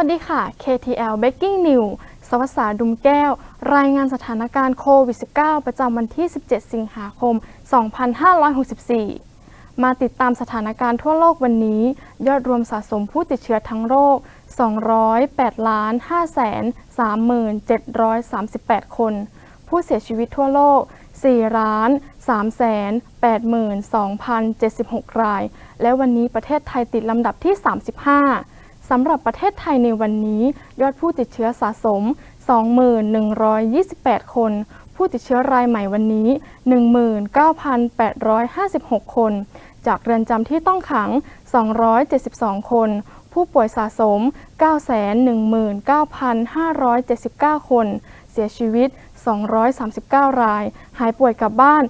วัสดีค่ะ KTL Baking News สวัสดาดุมแก้ว รายงานสถานการณ์โควิด -19 ประจำวันที่ 17 สิงหาคม 2564 มาติดตามสถานการณ์ทั่วโลกวันนี้ ยอดรวมสะสมผู้ติดเชื้อทั้งโลก 208ล้าน5แสน3738 คน ผู้เสียชีวิตทั่วโลก 4 ล้าน3แสน82,076 ราย และวันนี้ประเทศไทยติดลำดับที่ 35 สำหรับประเทศไทยในวันนี้ ยอดผู้ติดเชื้อสะสม21,128 คน ผู้ติดเชื้อรายใหม่วันนี้ 19,856 คน จากเรือนจำที่ต้องขัง 272 คน ผู้ป่วยสะสม 919,579 คน เสียชีวิต 239 ราย หายป่วยกลับบ้าน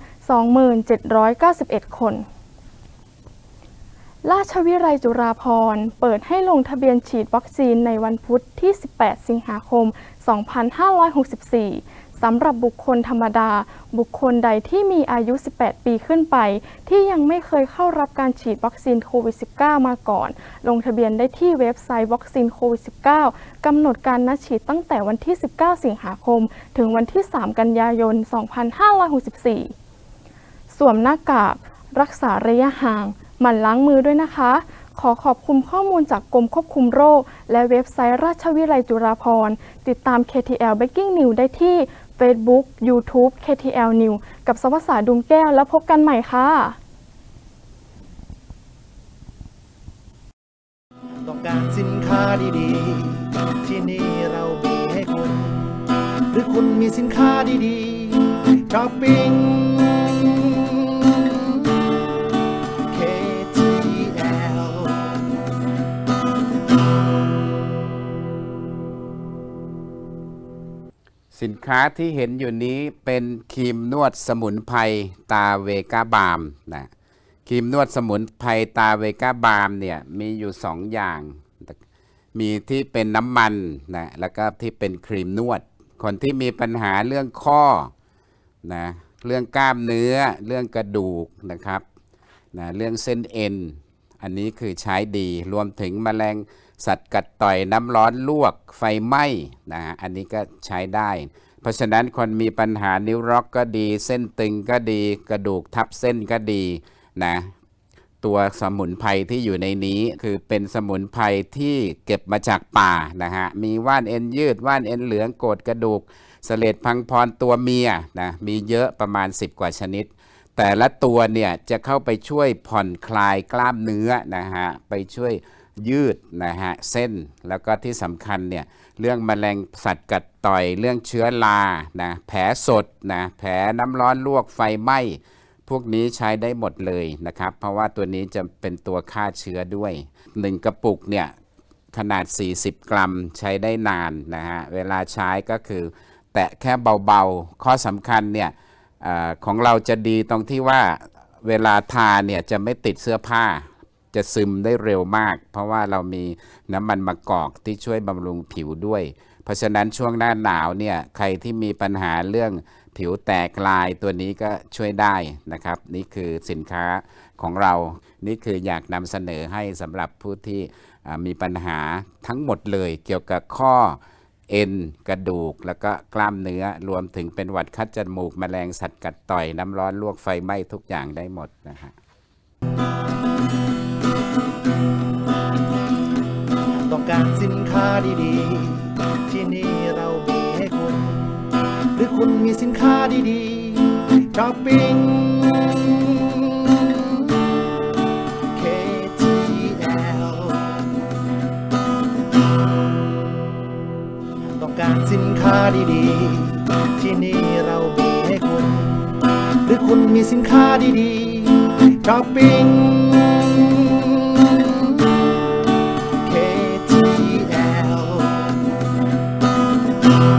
2791 คน ราชวิไลจุฬาภร์เปิดให้ลงทะเบียนฉีดวัคซีนในวันพุธที่ 18 สิงหาคม 2564 สำหรับบุคคลธรรมดา บุคคลใดที่มีอายุ 18 ปีขึ้นไป ที่ยังไม่เคยเข้ารับการฉีดวัคซีนโควิด -19 มาก่อน ลงทะเบียนได้ที่เว็บไซต์วัคซีนโควิด -19 กำหนดการนัดฉีดตั้งแต่วันที่ 19 สิงหาคม ถึงวันที่ 3 กันยายน 2564 สวมหน้ากาก รักษาระยะห่าง หมั่นล้างมือด้วยนะคะ ขอขอบคุณข้อมูลจากกรมควบคุมโรค และเว็บไซต์ราชวิไลจุฬาภรณ์ติดตาม KTL Breaking News ได้ที่ Facebook YouTube KTL News กับสวัสดาดุมแก้วแล้วพบกันใหม่ค่ะต้องการสินค้าดีๆ ที่นี่เรามีให้คุณ หรือคุณมีสินค้าดีๆช้อปปิ้ง สินค้าที่เห็นอยู่นี้เป็นครีมนวดสมุนไพรตาเวกาบาล์มนะครีมนวดสมุนไพรตาเวกาบาล์มเนี่ยมีอยู่สองอย่าง มีที่เป็นน้ำมันนะแล้วก็ที่เป็นครีมนวด คนที่มีปัญหาเรื่องข้อนะเรื่องกล้ามเนื้อเรื่องกระดูกนะครับนะเรื่องเส้นเอ็น อันนี้คือใช้ดีรวมถึงแมลงสัตว์กัดต่อยน้ำร้อนลวกไฟไหม้นะฮะอันนี้ก็ใช้ได้ เพราะฉะนั้นคนมีปัญหานิ้วร็อกก็ดี เส้นตึงก็ดี กระดูกทับเส้นก็ดีนะตัวสมุนไพรที่อยู่ในนี้คือเป็นสมุนไพรที่เก็บมาจากป่านะฮะมีว่านเอ็นยืดว่านเอ็นเหลืองโกดกระดูกเสลดพังพรตัวเมียนะมีเยอะประมาณ 10 กว่าชนิด แต่ละตัวเนี่ยจะเข้าไปช่วยผ่อนคลายกล้ามเนื้อนะฮะไปช่วยยืดนะฮะเส้นแล้วก็ที่สำคัญเนี่ยเรื่องแมลงสัตว์กัดต่อยเรื่องเชื้อรานะแผลสดนะแผลน้ำร้อนลวกไฟไหม้พวกนี้ใช้ได้หมดเลยนะครับ เพราะว่าตัวนี้จะเป็นตัวฆ่าเชื้อด้วย 1 กระปุกเนี่ยขนาด 40 กรัมใช้ได้นานนะฮะเวลาใช้ก็คือ แตะแค่เบาๆ ข้อสำคัญเนี่ย อของเราจะดีตรงที่ว่าเวลาทาเนี่ยจะไม่ติดเสื้อผ้า จะซึมได้เร็วมาก เพราะว่าเรามีน้ำมันมะกอกที่ช่วยบำรุงผิวด้วย เพราะฉะนั้นช่วงหน้าหนาวเนี่ยใครที่มีปัญหาเรื่องผิวแตกลายตัวนี้ก็ช่วยได้นะครับ นี่คือสินค้าของเรา นี่คืออยากนำเสนอให้สำหรับผู้ที่มีปัญหาทั้งหมดเลยเกี่ยวกับข้อ เอ็นกระดูกแล้วก็กล้ามเนื้อรวมถึงเป็นหวัดคัดจมูกแมลงสัตว์กัดต่อยน้ำร้อนลวกไฟไหม้ทุกอย่างได้หมดนะฮะต้องการสินค้าดีๆ ที่นี่เรามีให้คุณ หรือคุณมีสินค้าดีๆช้อปปิ้ง ดีๆ ที่นี่เรามีให้คุณ หรือคุณมีสินค้าดีๆช้อปปิ้ง KTL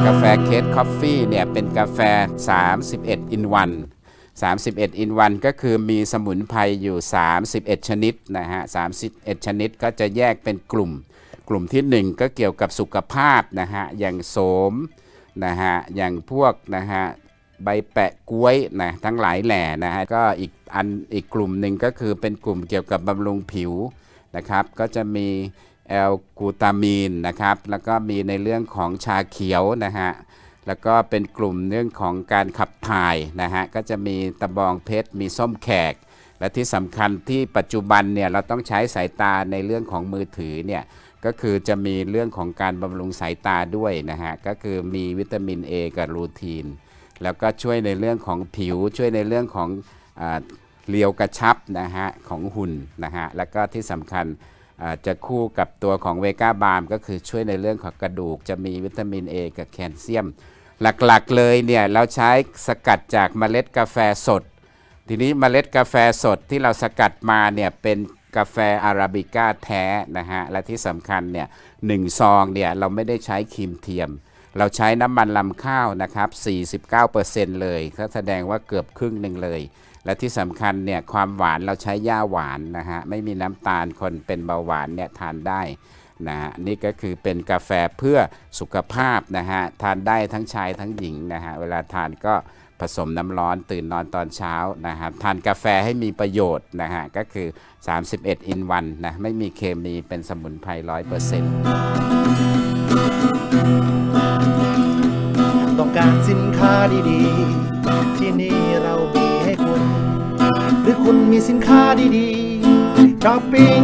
กาแฟเคสคอฟฟี่เนี่ยเป็นกาแฟ 31 in 1 31 in 1 ก็คือมีสมุนไพรอยู่ 31 ชนิดนะฮะ 31 ชนิดก็จะแยกเป็นกลุ่ม กลุ่มที่ 1 ก็เกี่ยวกับสุขภาพนะฮะ อย่างโสม นะฮะอย่างพวกนะฮะใบแปะกล้วยนะทั้งหลายแหล่นะฮะก็อีกอันอีกกลุ่มหนึ่งก็คือเป็นกลุ่มเกี่ยวกับบำรุงผิวนะครับ ก็จะมีแอลกูตามีนนะครับ แล้วก็มีในเรื่องของชาเขียวนะฮะแล้วก็เป็นกลุ่มเรื่องของการขับถ่ายนะฮะก็จะมีตะบองเพชรมีส้มแขก และที่สำคัญที่ปัจจุบันเนี่ยเราต้องใช้สายตาในเรื่องของมือถือเนี่ย ก็คือจะมีเรื่องของการบำรุงสายตาด้วยนะฮะ ก็คือมีวิตามิน A กับรูทีน แล้วก็ช่วยในเรื่องของผิว ช่วยในเรื่องของอเรียวกระชับนะฮะของหุ่นนะฮะ แล้วก็ที่สำคัญจะคู่กับตัวของเวก้าบาร์มก็คือช่วยในเรื่องของกระดูก จะมีวิตามิน A กับแคลเซียม หลักๆเลยเนี่ยเราใช้สกัดจากเมล็ดกาแฟสด ทีนี้เมล็ดกาแฟสดที่เราสกัดมาเนี่ยเป็น กาแฟอาราบิก้าแท้นะฮะ และที่สำคัญเนี่ยหนึ่งซองเนี่ยเราไม่ได้ใช้ครีมเทียม เราใช้น้ำมันลำข้าวนะครับ 49%เลยก็แสดงว่าเกือบครึ่งหนึ่งเลย และที่สำคัญเนี่ยความหวานเราใช้ย่าหวานนะฮะ ไม่มีน้ำตาลคนเป็นเบาหวานเนี่ยทานได้นะฮะนี่ก็คือเป็นกาแฟเพื่อสุขภาพนะฮะ ทานได้ทั้งชายทั้งหญิงนะฮะ เวลาทานก็ ผสมน้ำร้อนตื่นนอนตอนเช้านะฮะทานกาแฟให้มีประโยชน์นะฮะก็คือ 31 in 1นะไม่มีเคมีเป็นสมุนไพรร้อยเปอร์เซ็นต์ต้องการสินค้าดีๆ ที่นี่เรามีให้คุณ หรือคุณมีสินค้าดีๆช้อปปิ้ง